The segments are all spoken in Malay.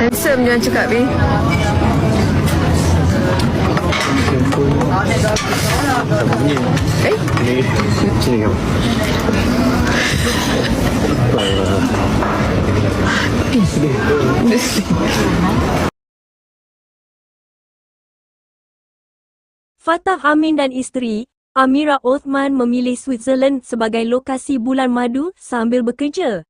Handsome jangan cakap Bi Eh? Ini sini kamu. Fatah Amin dan isteri, Amira Othman memilih Switzerland sebagai lokasi bulan madu sambil bekerja.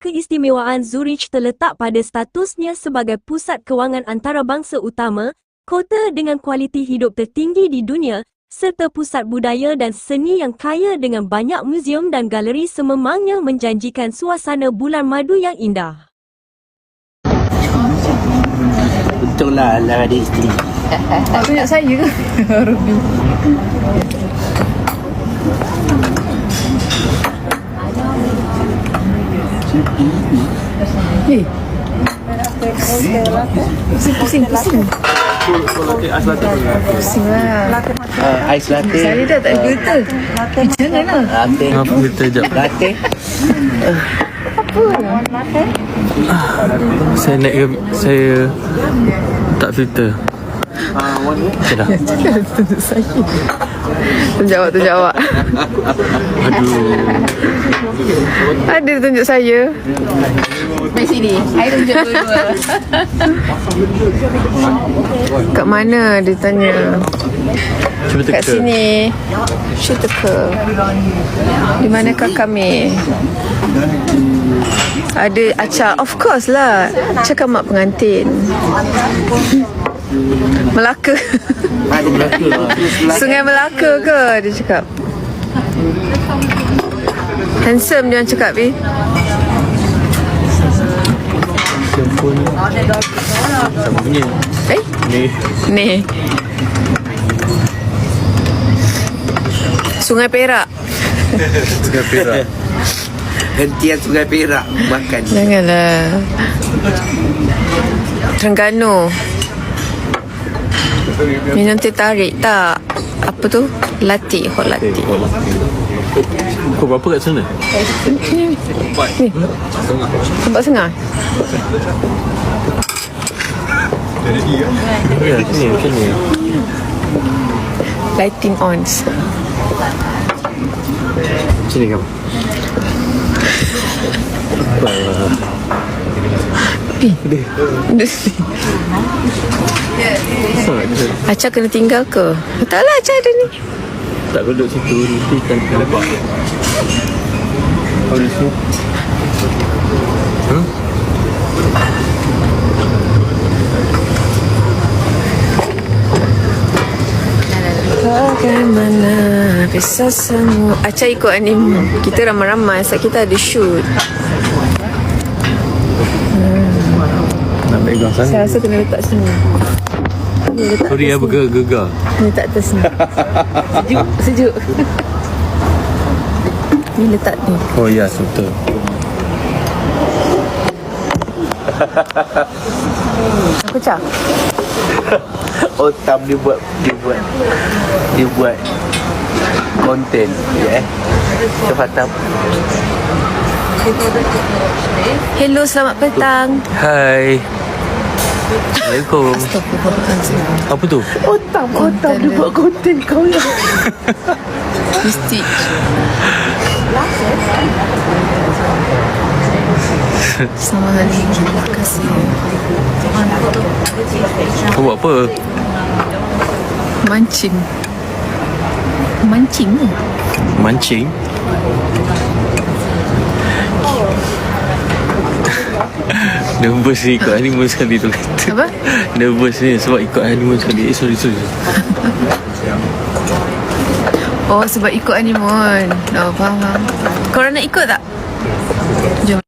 Keistimewaan Zurich terletak pada statusnya sebagai pusat kewangan antarabangsa utama, kota dengan kualiti hidup tertinggi di dunia serta pusat budaya dan seni yang kaya dengan banyak muzium dan galeri sememangnya menjanjikan suasana bulan madu yang indah. Betul lah lah ada isteri. Oh, tunjuk saya ke? Ruby Hei Pusing, pusing, pusing Pusing lah Uh, ais latte. Saya dah tak filter Eh, Jangan lah Latte. Apa kita jap? Latte. Saya naik ke saya tak filter. Okay dah. Tunjuk saya Tunjuk awak, tunjuk awak Aduh. Ada tunjuk saya. Mari sini. Saya tunjuk dua-dua. Kat mana? Dia tanya. Cuba Kat teka. sini. Shoot teka. Di manakah kami? Ada acar. Of course lah. Cakap mak pengantin Melaka. Sungai Melaka ke Dia cakap Handsome jangan cakap Bi Tak bunyi. Eh Ni. Ni Sungai Perak Tengah perak. Hentian Sungai Perak makan. Janganlah Terengganu Minum teh tarik tak Apa tu Latte Hot latte Kau berapa kat sana? Nampak sengah Ya, sini macam ni. Lighting on Sini kamu. Sangat ke? Acah kena tinggal ke? Tak lah Acah ada ni. Tak duduk situ Nanti kan nampak Oh di sini Hmm? Bagaimana bisa semua Acah ikut anime. Kita ramai-ramai Sebab kita ada shoot. Nak pegang Saya sana rasa kena letak sini Kena letak Sorry ya bergegar-gegar Ni. letak atas ni. Sejuk Sejuk. Ni letak ni. Oh ya betul. Aku cak. Otam dia buat dia buat dia buat konten ya eh. Kefatam. Hello selamat petang. Hai Assalamualaikum. Apa tu? Otam otam dia buat konten kau ya. Di stitch Selamat hari Terima kasih. Kau buat apa? Mancing. Mancing ni? Mancing Nervous ni ikut honeymoon sekali tu kata. Apa? Nervous ni sebab ikut honeymoon sekali. Eh sorry sorry Oh sebab ikut honeymoon Oh faham faham. Korang nak ikut tak? Jom